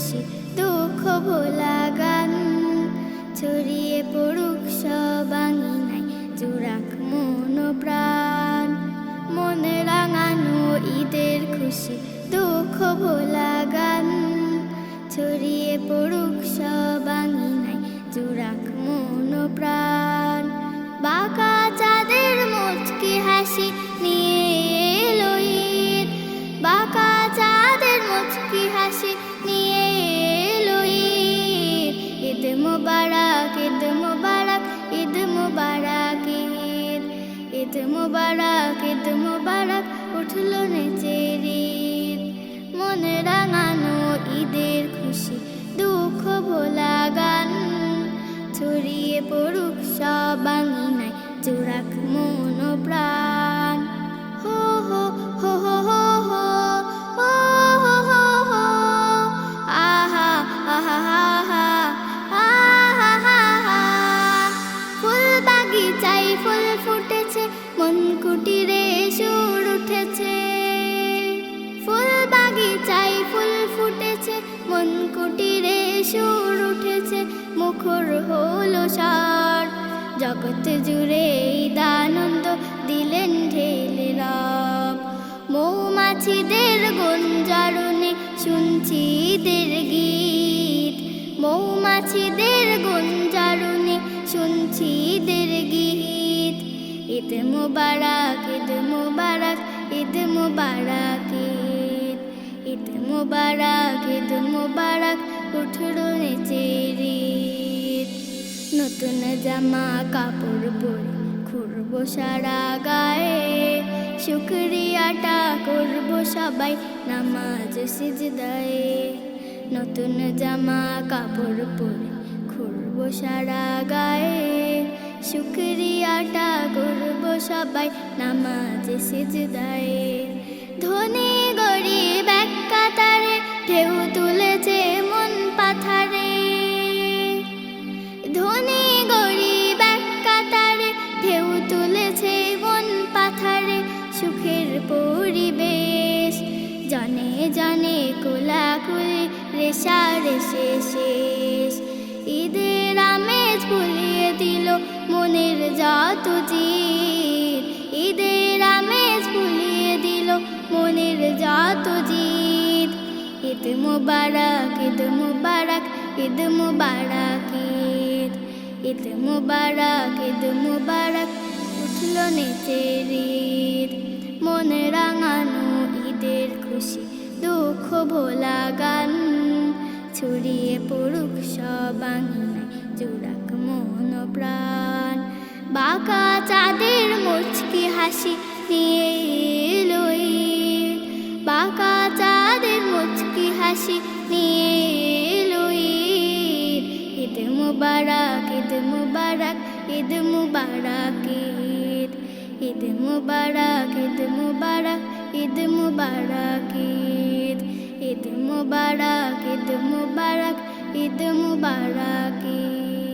খুশি দুঃখ ভোলা গান ছড়িয়ে পড়ুক সবাঙিনায় জুরাক মন প্রাণ মুবারক ঈদ মুবারক উঠল নেচের ঈদ মনে রাঙানো ঈদের খুশি দুঃখ ভোলা গান ছড়িয়ে পড়ুক সবাঙিনায় জোড়াক মন প্রাণ হো হো হো হো হো হো হো কুটিরে সুর উঠেছে। ফুল বাগিচায় ফুল ফুটেছে, মন কুটিরে সুর উঠেছে, মুখর হলো সার। জগৎ জুড়ে দানন্দ দিলেন ঢেলে রব মৌমাছিদের গুঞ্জারণে শুনছি দের গীত। মৌমাছিদের গুঞ্জারণে ঈদ মুবারক ঈদ মুবারক ঈদ মুবারক, ঈদ ঈদ মুবারক ঈদ মুবারক, উঠল নেচের নতুন জামা, কাপড় পরে ঘুরবো সারা গায়ে। শুক্রিয়াটা করব সবাই নামাজ সিজদায়ে। নতুন জামা, কাপড় পরে ঘুরবো সারা গায়ে। শুক্রিয়াটা করব সবাই, নামাজ সিজদায়ে। ধনী গরিব এক কাতারে, ঢেউ তুলেছে মন পাথারে। ধনী গরিব এক কাতারে, ঢেউ তুলেছে মন পাথারে। সুখের পরিবেশ, জনে জনে কোলাকুলি রেশা রেশে শেষ। ঈদের আমেজ ভুলিয়ে দিল মনের জিত ঈদের আমেজ ভুলিয়ে দিল মনের জিত ঈদ মুবারক ঈদ মুবারক ঈদ মুবারক ঈদ। ঈদ মুবারক ঈদ মুবারক, উঠল নেচের ঈদ। মনে রাঙানো, ঈদের খুশি, দুঃখ ভোলা গান ছড়িয়ে পড়ুক মন প্রাণ। বাঁকা চাঁদের মুচকি হাসি নিয়ে ঈদ। বাঁকা চাঁদের মুচকি হাসি নিয়ে ঈদ ঈদ মুবারক ঈদ মুবারক ঈদ মুবারক, ঈদ। ঈদ মুবারক ঈদ মুবারক ঈদ মুবারক, ঈদ। ঈদ মুবারক ঈদ মুবারক ঈদ মুবারক, ঈদ।